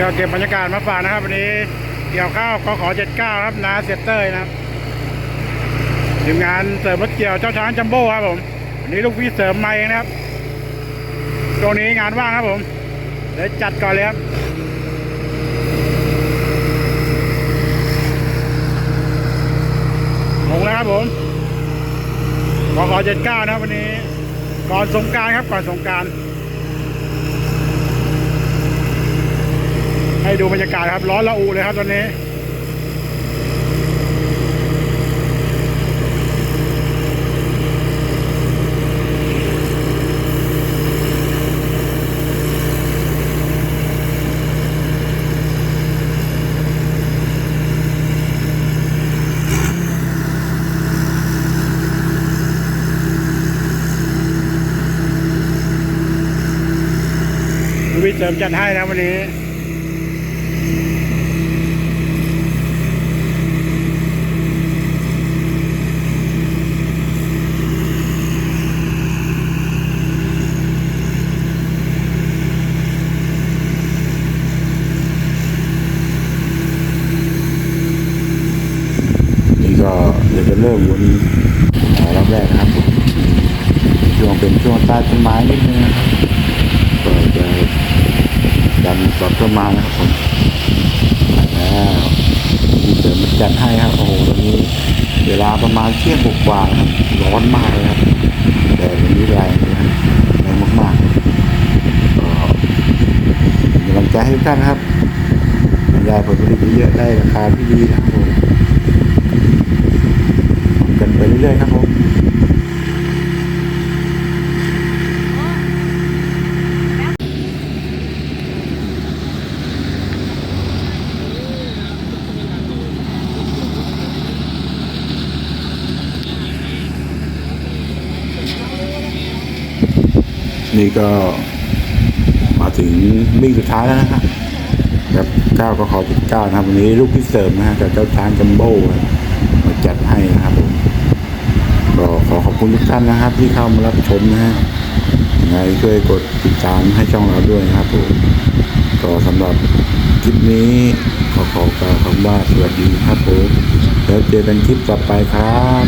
นี่ก็เก็บบรรยากาศมาฝากนะครับ วันนี้เกี่ยวข้าวกขอเจ็ดเก้าครับนาเซตเตอร์นะครับทีมงานเสริมรถเกี่ยวเจ้าช้างจัมโบ้ครับผมวันนี้ลูกพี่เสริมมาเองนะครับตรงนี้งานว่างครับผมเดี๋ยวจัดก่อนเลยครับลงแล้วครับผมกขอเจ็ดเก้านะครับวันนี้ก่อนสงการครับก่อนสงการ ให้ดูบรรยากาศครับ ร้อนละอูเลยครับตอนนี้วิเสริมจัดให้นะวันนี้ก็เดี๋ยวจะเริ่มวนรอบแรกนะครับช่วงเป็นช่วงใต้ต้นไม้นิดนึงนะครับก็จะดันกลับเข้ามานะครับผมแล้วมีเสริมจัดให้ครับโอ้โหตอนนี้ เวลาประมาณเที่ยงกว่าครับร้อนมากเลยครับแต่วันนี้แรงนะครับแรงมากๆก็กำลังใจให้ทุกท่านครับรรยายผลผลิตเยอะได้ราคาที่ดีนะครับผม ไปเรื่อยๆครับผมนี่ก็มาถึงวิ่งสุดท้ายแล้วนะครับแบบเก้าก็ขอจุดเก้านะครับวันนี้ลูกพิเศษนะฮะกับเจ้าช้างจัมโบ้มาจัดให้นะครับผม ก็ขอขอบคุณทุกท่านนะครับ ที่เข้ามารับชมนะฮะยังไงช่วยกดติดตามให้ช่องเราด้วยนะครับผมก็สำหรับคลิปนี้ขอขอกล่าวคำว่าสวัสดีครับผมแล้วเจอกันคลิปต่อไปครับ